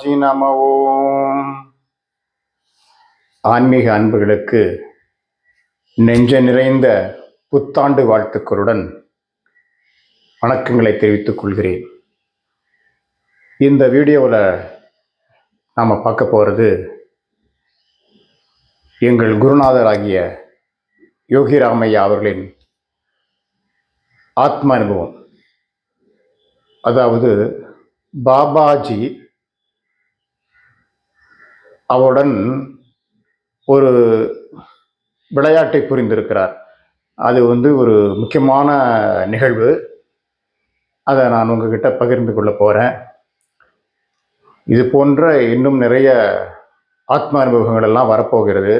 கிரியா நம ஓம் ஆன்மீக அன்புகளுக்கு நெஞ்ச நிறைந்த புத்தாண்டு வாழ்த்துக்களுடன் வணக்கங்களை தெரிவித்துக் கொள்கிறேன். இந்த வீடியோவில் நாம் பார்க்க போகிறது எங்கள் குருநாதராகிய யோகி ராமையா அவர்களின் ஆத்ம அனுபவம் அதாவது பாபாஜி அவருடன் ஒரு விளையாட்டை புரிந்திருக்கிறார். அது வந்து ஒரு முக்கியமான நிகழ்வு. அதை நான் உங்ககிட்ட பகிர்ந்து கொள்ள போகிறேன் இது போன்ற இன்னும் நிறைய ஆத்ம அனுபவங்கள் எல்லாம் வரப்போகிறது.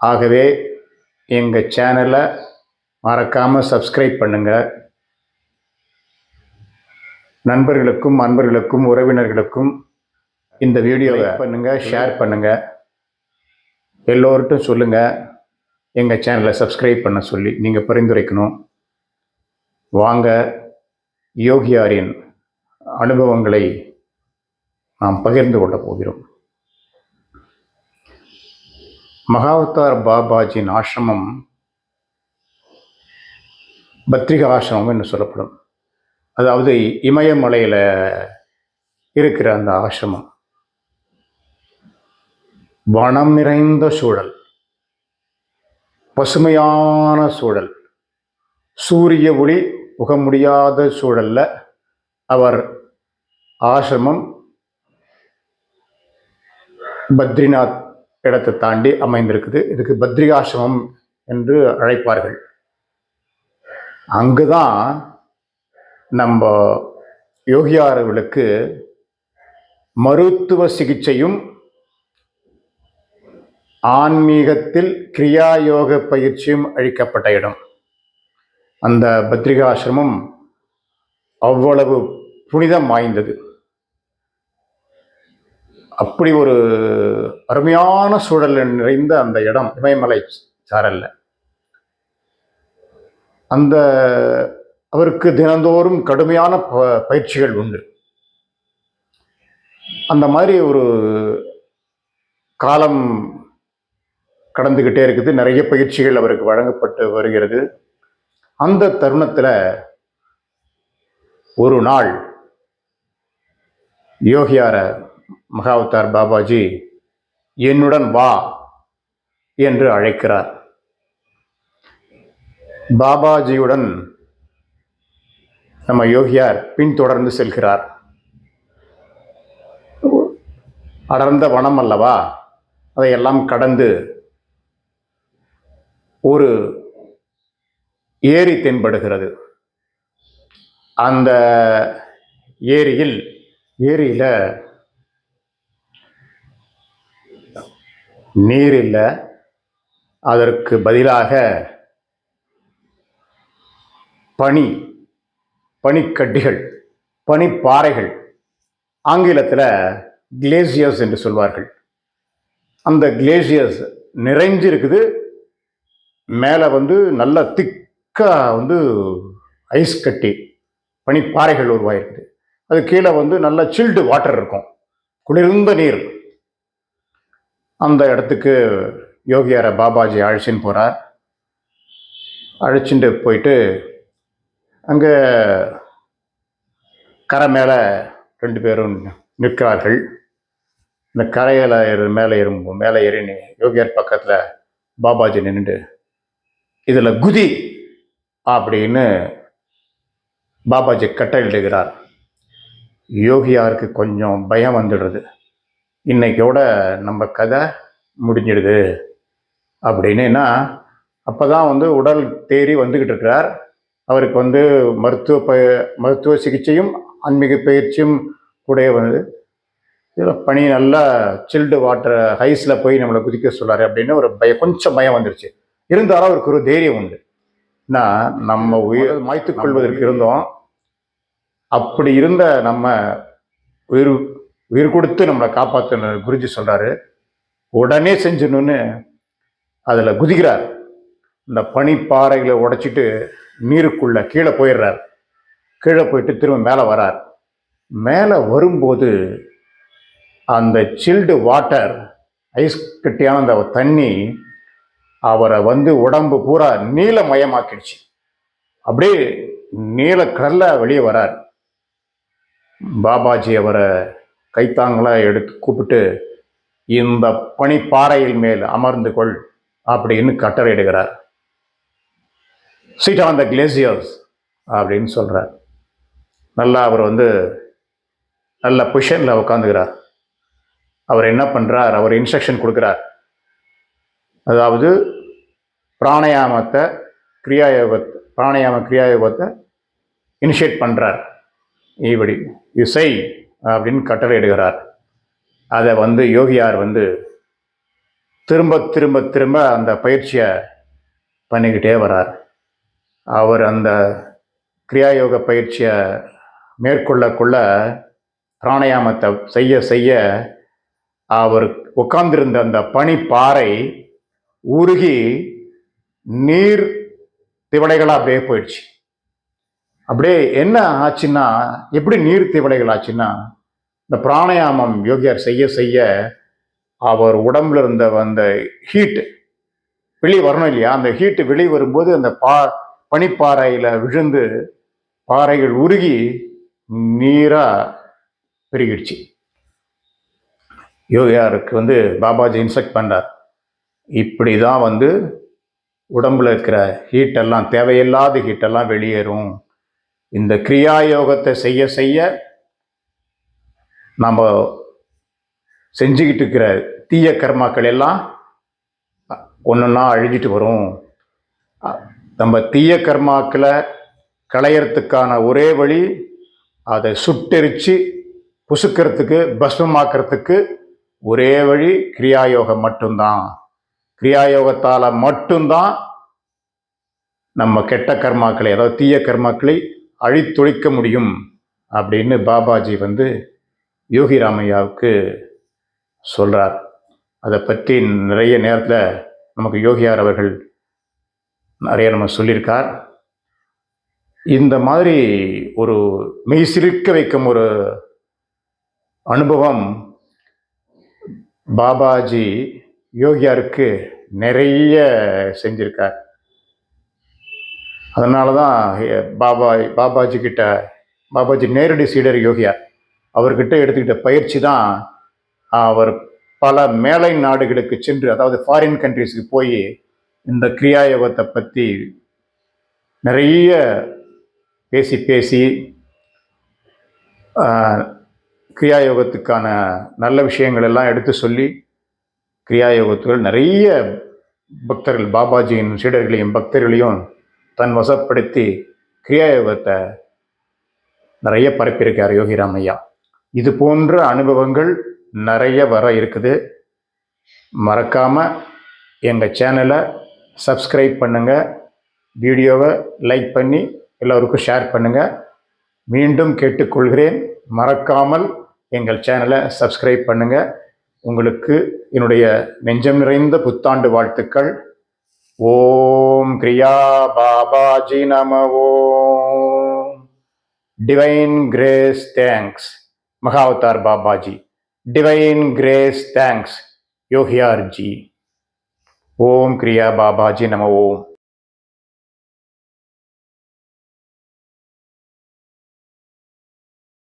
ஆகவே எங்கள் சேனலை மறக்காமல் சப்ஸ்கிரைப் பண்ணுங்கள் நண்பர்களுக்கும் அன்பர்களுக்கும் உறவினர்களுக்கும் இந்த வீடியோவை பண்ணுங்க ஷேர் பண்ணுங்க. எல்லோர்ட்டும் சொல்லுங்க. எங்கள் சேனலை சப்ஸ்கிரைப் பண்ண சொல்லி நீங்கள் பரிந்துரைக்கணும். வாங்க யோகியாரின் அனுபவங்களை நாம் பகிர்ந்து கொள்ளப் போகிறோம். மகாவதார் பாபாஜியின் ஆசிரமம் பத்ரிகா ஆசிரமம் என்று சொல்லப்படும். அதாவது இமயமலையில் இருக்கிற அந்த ஆசிரமம். வனம் நிறைந்த சூழல் பசுமையான சூழல் சூரிய ஒளி புக முடியாத சூழலில் அவர் ஆசிரமம் பத்ரிநாத் இடத்தை தாண்டி அமைந்திருக்குது. இதுக்கு பத்ரிகாசிரமம் என்று அழைப்பார்கள். அங்குதான் நம்ம யோகியாரர்களுக்கு மருத்துவ சிகிச்சையும் ஆன்மீகத்தில் கிரியா யோக பயிற்சியும் அழிக்கப்பட்ட இடம். அந்த பத்ரிகாசிரமம் அவ்வளவு புனிதம் வாய்ந்தது. அப்படி ஒரு அருமையான சூழல் நிறைந்த அந்த இடம் இமயமலை சாரல்ல. அந்த அவருக்கு தினந்தோறும் கடுமையான ப பயிற்சிகள் உண்டு. அந்த மாதிரி ஒரு காலம் கடந்துக்கிட்டே இருக்குது. நிறைய பயிற்சிகள் அவருக்கு வழங்கப்பட்டு வருகிறது. அந்த தருணத்தில் ஒரு நாள் யோகியார மகாவதார் பாபாஜி என்னுடன் வா என்று அழைக்கிறார். பாபாஜியுடன் நம்ம யோகியார் பின்தொடர்ந்து செல்கிறார். அடர்ந்த வனம் அல்லவா? அதையெல்லாம் கடந்து ஒரு ஏரி தென்படுகிறது. அந்த ஏரியில் ஏரியில் நீர் இல்லை அதற்கு பதிலாக பனி பனிக்கட்டிகள் பனிப்பாறைகள் ஆங்கிலத்தில் கிளேசியர்ஸ் என்று சொல்வார்கள். அந்த கிளேசியர்ஸ் நிறைஞ்சிருக்குது மேலே வந்து நல்ல திக்காக வந்து ஐஸ் கட்டி பனிப்பாறைகள் உருவாயிருக்குது. அது கீழே வந்து நல்ல சில்டு வாட்டர் இருக்கும். குளிர்ந்த நீர். அந்த இடத்துக்கு யோகியார பாபாஜி அழைச்சின்னு போகிறார் அழைச்சிட்டு போயிட்டு அங்கே கரை மேலே ரெண்டு பேரும் நிற்கிறார்கள். இந்த கரையில் மேலே ஏறும் மேலே ஏறி யோகியார் பக்கத்தில் பாபாஜி நின்றுட்டு இதில் குதி அப்படின்னு பாபாஜி கட்டளிடுகிறார் யோகியாருக்கு கொஞ்சம் பயம் வந்துடுறது இன்றைக்கோட நம்ம கதை முடிஞ்சிடுது அப்படின்னா அப்போ தான் வந்து உடல் தேறி வந்துக்கிட்டு இருக்கிறார். அவருக்கு வந்து மருத்துவ ப மருத்துவ சிகிச்சையும் ஆன்மீக பயிற்சியும் கூட வந்து இதில் பனி நல்லா சில்டு வாட்டர் ஹைஸில் போய் நம்மளை குதிக்க சொல்லாரு அப்படின்னு ஒரு பய கொஞ்சம் பயம் வந்துருச்சு. இருந்தாலும் அவருக்கு ஒரு தைரியம் உண்டு. நான் நம்ம உயிர் மாய்த்துக் கொள்வதற்கு இருந்தோம் அப்படி இருந்த நம்ம உயிர் உயிர் கொடுத்து நம்மளை காப்பாற்றின குருஜி சொல்கிறாரு உடனே செஞ்சிடணும்னு அதில் குதிக்கிறார். இந்த பனிப்பாறைகளை உடைச்சிட்டு நீருக்குள்ள கீழே போயிடுறார். கீழே போயிட்டு திரும்ப மேலே வரார். மேலே வரும்போது அந்த சில்டு வாட்டர் ஐஸ் கட்டியான அந்த தண்ணி அவரை வந்து உடம்பு பூரா நீலமயமாக்கிடுச்சு. அப்படியே நீல கடல்ல வெளியே வரார். பாபாஜி அவரை கைத்தாங்களா எடுத்து கூப்பிட்டு இந்த பனிப்பாறையில் மேல் அமர்ந்து கொள் அப்படின்னு கட்டளையிடுகிறார். சீட் ஆன் த கிளேசியர்ஸ் அப்படின்னு சொல்கிறார் நல்லா அவர் வந்து நல்ல பொசிஷனில் உட்காந்துக்கிறார் அவர் என்ன பண்ணுறார் அவர் இன்ஸ்ட்ரக்ஷன் கொடுக்குறார். அதாவது பிராணயாமத்தை கிரியாயோகத்தை பிராணயாம கிரியாயோகத்தை இனிஷியேட் பண்ணுறார் இப்படி இசை அப்படின்னு கட்டளையிடுகிறார் அதை வந்து யோகியார் வந்து திரும்ப திரும்ப திரும்ப அந்த பயிற்சியை பண்ணிக்கிட்டே வரார். அவர் அந்த கிரியாயோக பயிற்சியை மேற்கொள்ளக்குள்ள பிராணயாமத்தை செய்ய செய்ய அவர் உட்கார்ந்திருந்த அந்த பனிப்பாறை உருகி நீர் திவலைகளாக அப்படியே போயிடுச்சு. அப்படியே என்ன ஆச்சுன்னா எப்படி நீர் திவடைகள் ஆச்சுன்னா இந்த பிராணாயாமம் யோகியார் செய்ய செய்ய அவர் உடம்புல இருந்த அந்த ஹீட்டு வெளியே வரணும் இல்லையா? அந்த ஹீட்டு வெளியே வரும்போது அந்த பா பனிப்பாறையில் விழுந்து பாறைகள் உருகி நீராக பெருகிடுச்சு. யோகியாருக்கு வந்து பாபாஜி இன்ஸ்ட்ரக்ட் பண்ணார். இப்படி தான் வந்து உடம்பில் இருக்கிற ஹீட்டெல்லாம் தேவையில்லாத ஹீட்டெல்லாம் வெளியேறும். இந்த கிரியா யோகத்தை செய்ய செய்ய நம்ம செஞ்சுக்கிட்டு இருக்கிற தீய கர்மாக்கள் எல்லாம் ஒன்றுன்னா அழிஞ்சிட்டு வரும். நம்ம தீய கர்மாக்களை களையறதுக்கான ஒரே வழி அதை சுட்டெரித்து புசுக்கிறதுக்கு பஸ்மமாக்கிறதுக்கு ஒரே வழி கிரியாயோகம் மட்டும்தான். கிரியாயோகத்தால் மட்டும்தான் நம்ம கெட்ட கர்மாக்களை அதாவது தீய கர்மாக்களை அழித்தொழிக்க முடியும் அப்படின்னு பாபாஜி வந்து யோகி ராமையாவுக்கு சொல்கிறார் அதை பற்றி நிறைய நேரத்தில் நமக்கு யோகியார் அவர்கள் நிறைய நம்ம சொல்லியிருக்கார். இந்த மாதிரி ஒரு மெய் சிரிக்க வைக்கும் ஒரு அனுபவம் பாபாஜி யோகியாருக்கு நிறைய செஞ்சிருக்கார். அதனால தான் பாபா பாபாஜி கிட்ட பாபாஜி நேரடி சீடர் யோகியா அவர்கிட்ட எடுத்துக்கிட்ட பயிற்சி தான் அவர் பல மேலை நாடுகளுக்கு சென்று அதாவது ஃபாரின் கண்ட்ரிஸுக்கு போய் இந்த கிரியாயோகத்தை பற்றி நிறைய பேசி பேசி கிரியா யோகத்துக்கான நல்ல விஷயங்கள் எல்லாம் எடுத்து சொல்லி கிரியாயோகத்துகள் நிறைய பக்தர்கள் பாபாஜியின் சீடர்களையும் பக்தர்களையும் தன் வசப்படுத்தி கிரியாயோகத்தை நிறைய பரப்பியிருக்கார் யோகிராம் ஐயா இது போன்ற அனுபவங்கள் நிறைய வர இருக்குது. மறக்காமல் எங்கள் சேனலை சப்ஸ்கிரைப் பண்ணுங்கள் வீடியோவை லைக் பண்ணி எல்லோருக்கும் ஷேர் பண்ணுங்கள் மீண்டும் கேட்டுக்கொள்கிறேன். மறக்காமல் எங்கள் சேனலை சப்ஸ்கிரைப் பண்ணுங்கள் உங்களுக்கு என்னுடைய நெஞ்சம் நிறைந்த புத்தாண்டு வாழ்த்துக்கள். ஓம் கிரியா பாபாஜி நம ஓம் divine grace thanks Mahavatar Babaji. Divine grace thanks Yogiyarji. ஓம் கிரியா பாபாஜி நம ஓம்